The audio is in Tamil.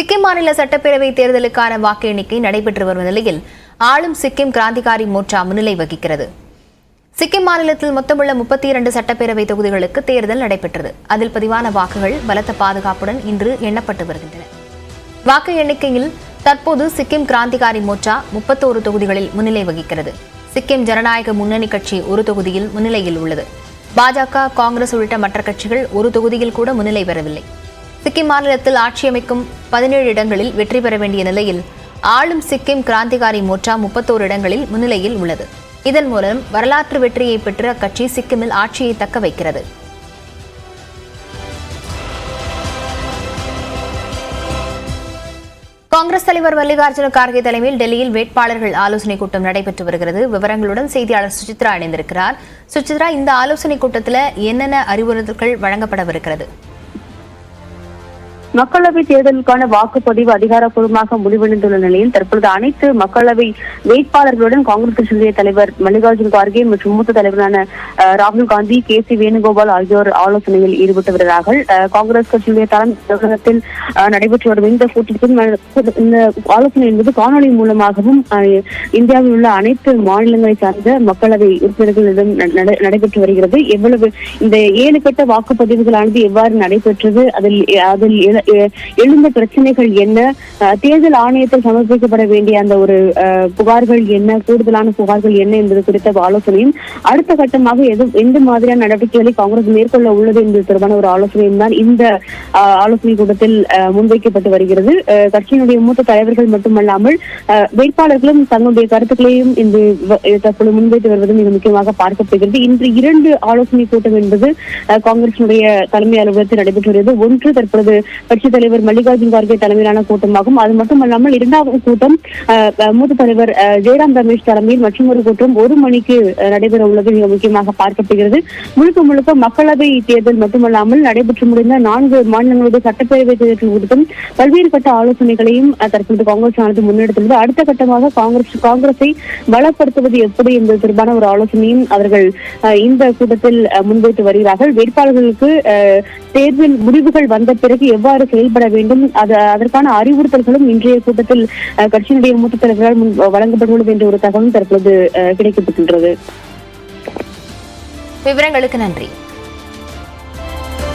சிக்கிம் மாநில சட்டப்பேரவை தேர்தலுக்கான வாக்கு எண்ணிக்கை நடைபெற்று வரும் நிலையில் ஆளும் சிக்கிம் கிராந்திகாரி மோர்ச்சா முன்னிலை வகிக்கிறது. சிக்கிம் மாநிலத்தில் மொத்தமுள்ள முப்பத்தி இரண்டு சட்டப்பேரவை தொகுதிகளுக்கு தேர்தல் நடைபெற்றது. அதில் பதிவான வாக்குகள் பலத்த பாதுகாப்புடன் இன்று எண்ணப்பட்டு வருகின்றன. வாக்கு எண்ணிக்கையில் தற்போது சிக்கிம் கிராந்திகாரி மோர்ச்சா முப்பத்தோரு தொகுதிகளில் முன்னிலை வகிக்கிறது. சிக்கிம் ஜனநாயக முன்னணி கட்சி ஒரு தொகுதியில் முன்னிலையில் உள்ளது. பாஜக காங்கிரஸ் உள்ளிட்ட மற்ற கட்சிகள் ஒரு தொகுதியில் கூட முன்னிலை பெறவில்லை. சிக்கிம் மாநிலத்தில் ஆட்சியமைக்கும் பதினேழு இடங்களில் வெற்றி பெற வேண்டிய நிலையில் ஆளும் சிக்கிம் கிராந்திகாரி மோர்ச்சா முப்பத்தோரு இடங்களில் முன்னிலையில் உள்ளது. இதன் மூலம் வரலாற்று வெற்றியை பெற்று அக்கட்சி சிக்கிமில் ஆட்சியை தக்க வைக்கிறது. காங்கிரஸ் தலைவர் மல்லிகார்ஜுன கார்கே தலைமையில் டெல்லியில் வேட்பாளர்கள் ஆலோசனை கூட்டம் நடைபெற்று வருகிறது. விவரங்களுடன் செய்தியாளர் சுசித்ரா இணைந்திருக்கிறார். சுசித்ரா இந்த ஆலோசனை கூட்டத்தில் என்னென்ன அறிவுறுத்தல்கள் வழங்கப்படவிருக்கிறது? மக்களவை தேர்தலுக்கான வாக்குப்பதிவு அதிகாரப்பூர்வமாக முடிவடைந்துள்ள நிலையில் தற்பொழுது அனைத்து மக்களவை வேட்பாளர்களுடன் காங்கிரஸ் கட்சியுடைய தலைவர் மல்லிகார்ஜுன் கார்கே மற்றும் மூத்த தலைவரான ராகுல் காந்தி கே சி வேணுகோபால் ஆகியோர் ஆலோசனையில் ஈடுபட்டு வருகிறார்கள் காங்கிரஸ் கட்சியுடைய தலைமை நடைபெற்று வரும் இந்த கூட்டத்தில் இந்த ஆலோசனை என்பது காணொலி மூலமாகவும் இந்தியாவில் உள்ள அனைத்து மாநிலங்களை சார்ந்த மக்களவை உறுப்பினர்களிடம் நடைபெற்று வருகிறது. எவ்வளவு இந்த ஏழு கட்ட வாக்குப்பதிவுகளானது எவ்வாறு நடைபெற்றது அதில் அதில் எழுந்த பிரச்சனைகள் என்ன? தேர்தல் ஆணையத்தில் சமர்ப்பிக்கப்பட வேண்டிய அந்த ஒரு புகார்கள் என்ன? கூடுதலான புகார்கள் என்ன என்பது குறித்த ஆலோசனையும் அடுத்த கட்டமாக எது எந்த மாதிரியான நடவடிக்கைகளை காங்கிரஸ் மேற்கொள்ள உள்ளது என்பது தொடர்பான ஒரு ஆலோசனையும் தான் இந்த ஆலோசனை கூட்டத்தில் முன்வைக்கப்பட்டு வருகிறது. கட்சியினுடைய மூத்த தலைவர்கள் மட்டுமல்லாமல் வேட்பாளர்களும் தங்களுடைய கருத்துக்களையும் இந்த தற்போது முன்வைத்து வருவது மிக முக்கியமாக பார்க்கப்படுகிறது. இன்று இரண்டு ஆலோசனை கூட்டம் என்பது காங்கிரசினுடைய தலைமை அலுவலகத்தில் நடைபெற்று வருகிறது. ஒன்று தற்பொழுது கட்சித் தலைவர் மல்லிகார்ஜுன் கார்கே தலைமையிலான கூட்டமாகும். அது மட்டுமல்லாமல் இரண்டாவது கூட்டம் மூத்த தலைவர் ஜெயராம் ரமேஷ் தலைமையில் மற்றும் ஒரு கூட்டம் ஒரு மணிக்கு நடைபெற உள்ளது. மிக முக்கியமாக பார்க்கப்படுகிறது. முழுக்க முழுக்க மக்களவை தேர்தல் மட்டுமல்லாமல் நடைபெற்று முடிந்த நான்கு மாநிலங்களுடைய சட்டப்பேரவை தேர்தல் குறித்தும் பல்வேறு கட்ட ஆலோசனைகளையும் தற்போது காங்கிரஸ் ஆனது முன்னெடுத்துள்ளது. அடுத்த கட்டமாக காங்கிரஸ் காங்கிரஸை பலப்படுத்துவது எப்படி என்பது தொடர்பான ஒரு ஆலோசனையும் அவர்கள் இந்த கூட்டத்தில் அஹ், முன்வைத்து வருகிறார்கள். வேட்பாளர்களுக்கு அஹ், தேர்தல் முடிவுகள் வந்த பிறகு எவ்வாறு செயல்பட வேண்டும். அது அதற்கான அறிவுறுத்தல்களும் இன்றைய கூட்டத்தில் கட்சியினுடைய மூத்த தலைவரால் முன் வழங்கப்பட்டுள்ளது என்ற ஒரு தகவல் தற்பொழுது கிடைக்கப்பட்டுள்ளது விவரங்களுக்கு நன்றி.